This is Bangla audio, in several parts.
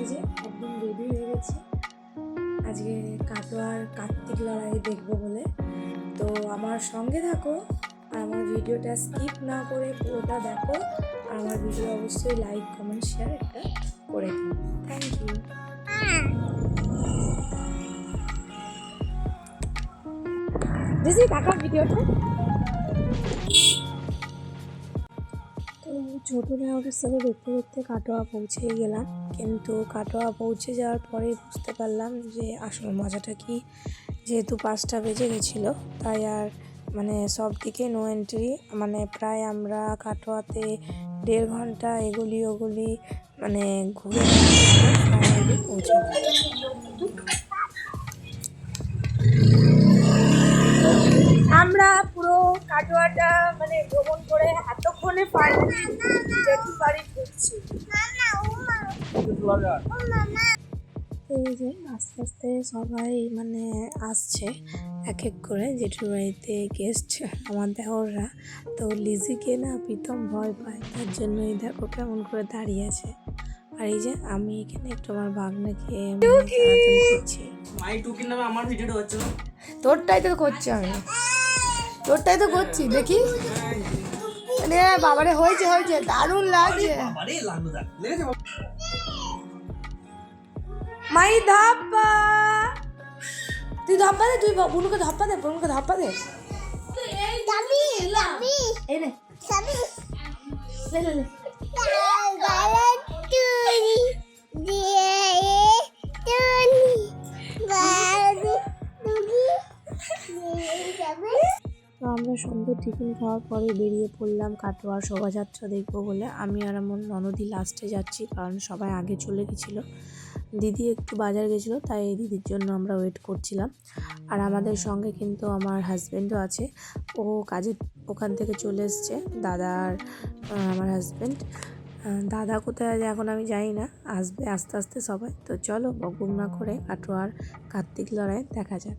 এই যে একদম রেডি হয়ে গেছি। আজকে কাটোয়ার কার্তিক লড়াই দেখব বলে। তো আমার সঙ্গে থাকো, আর আমার ভিডিওটা স্কিপ না করে পুরোটা দেখো, আর আমার ভিডিও অবশ্যই লাইক কমেন্ট শেয়ার একটা করে দিও। থ্যাংক ইউ দিদি টাকা ভিডিওটা? ছোটো ড্রাইভারের সাথে দেখতে দেখতে কাটোয়া পৌঁছেই গেলাম, কিন্তু কাটোয়া পৌঁছে যাওয়ার পরেই বুঝতে পারলাম যে আসল মজাটা কি। যেহেতু পাঁচটা বেজে গেছিল, তাই আর মানে সব দিকে নো এন্ট্রি মানে প্রায় আমরা কাটোয়াতে দেড় ঘণ্টা এগুলি ওগুলি মানে ঘুরে পৌঁছালাম। আমরা পুরো কাটোয়াটা মানে ভ্রমণ ফাইনালি বাড়ি ঢুকছি এই যে আস্তে আস্তে সবাই মানে আসছে এক এক করে জেঠুর বাড়িতে গেস্ট আমার দেওররা তো লিজিকে না প্রীতম ভয় পায় তার জন্য জন্যই দেখো কেমন করে দাঁড়িয়ে আছে। আর এই যে আমি এখানে একটু আমার ভাগ্নাকে মানে করছি নামে আমার ভিডিওটা হচ্ছে তোরটাই তো করছি আমি। তোরটাই তো করছি দেখি। রে বাবারে হয়েছে হয়েছে দারুণ লাগছে মাই ধাপ্পা তুই ধাপ্পা দে তুই বুনুকে ধাপ্পা দে বুনুকে ধাপ্পা দে Yummy, আমরা সন্ধ্যে টিফিন খাওয়ার পরে বেরিয়ে পড়লাম কাটোয়ার শোভাযাত্রা দেখব বলে। আমি আর আমার ননদি লাস্টে যাচ্ছি, কারণ সবাই আগে চলে গেছিল। দিদি একটু বাজার গেছিল, তাই দিদির জন্য আমরা ওয়েট করছিলাম। আর আমাদের সঙ্গে কিন্তু আমার হাজব্যান্ডও আছে। ও কাজে ওখান থেকে চলে এসছে, দাদা আর আমার হাজব্যান্ড দাদা কোথায় আছে এখন আমি জানি না, আসবে আস্তে আস্তে সবাই। তো চলো বকবক না করে কাটোয়ার কার্তিক লড়াই দেখা যাক।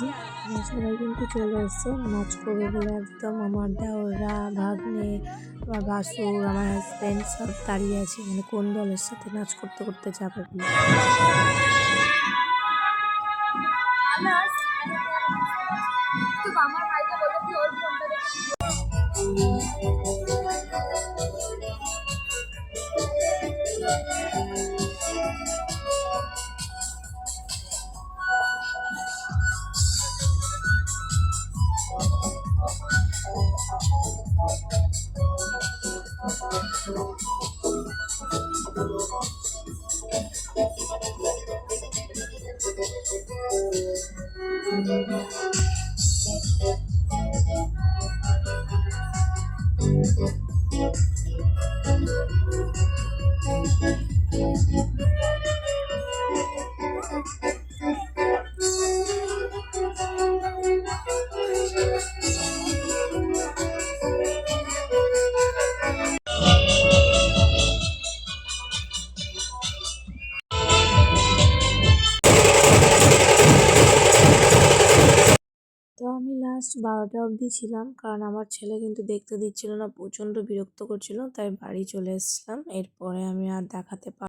যে আমরা সবাই কিন্তু চলে এসছে। নাচ করবে বলে একদম আমার দেওরা, ভাগ্নে, আমার বাসুর আমার হাজব্যান্ড সব দাঁড়িয়ে আছে। মানে কোন দলের সাথে নাচ করতে করতে যাবে তো লাস্ট বারোটা অবধি ছিলাম। কারণ আমার ছেলে কিন্তু দেখতে দিচ্ছিল না, প্রচণ্ড বিরক্ত করছিল, তাই বাড়ি চলে এসেছিলাম। এরপরে আমি আর দেখাতে পার